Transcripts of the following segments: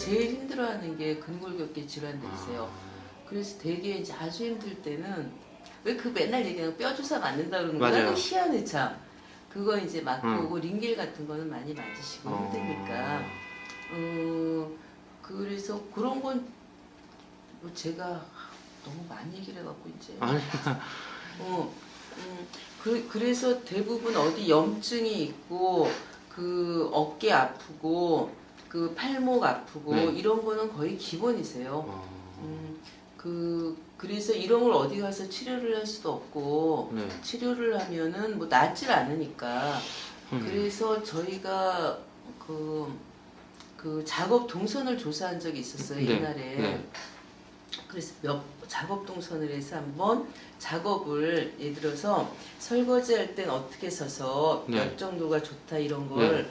제일 힘들어하는 게 근골격계 질환들이세요. 아, 그래서 되게 이제 아주 힘들 때는 왜 그 맨날 얘기하는 뼈 주사 맞는다 그러는 거 맞아요. 나는 희한해 참. 그거 이제 맞고 음. 오고 링겔 같은 거는 많이 맞으시고 어. 힘드니까. 어 그래서 그런 건뭐 제가 너무 많이 얘기를 해갖고 이제. 아니, 어, 음, 그, 그래서 대부분 어디 염증이 있고 그 어깨 아프고 그 팔목 아프고 네. 이런 거는 거의 기본이세요. 어, 음, 그 그래서 이런 걸 어디 가서 치료를 할 수도 없고 네. 치료를 하면은 뭐 낫질 않으니까 음. 그래서 저희가 그, 그 작업 동선을 조사한 적이 있었어요 네, 옛날에 네. 그래서 몇 작업 동선을 해서 한번 작업을 예를 들어서 설거지 할 땐 어떻게 서서 네. 몇 정도가 좋다 이런 걸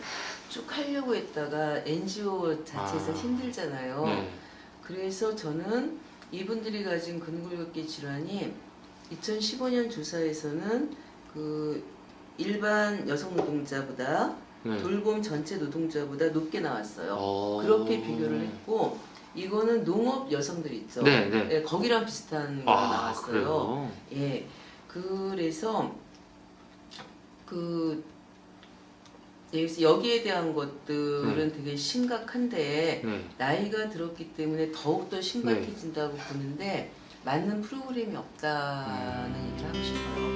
쭉 하려고 했다가 NGO 자체에서 아. 힘들잖아요. 네. 그래서 저는 이분들이 가진 근골격계 질환이 2015년 조사에서는 그 일반 여성 노동자보다 네. 돌봄 전체 노동자보다 높게 나왔어요. 어. 그렇게 비교를 했고 이거는 농업 여성들 있죠. 네, 네. 예, 거기랑 비슷한 거 아, 나왔어요. 그래요? 예, 그래서 그 여기에 대한 것들은 되게 심각한데 네. 나이가 들었기 때문에 더욱더 심각해진다고 보는데 맞는 프로그램이 없다는 음. 얘기를 하고 싶어요.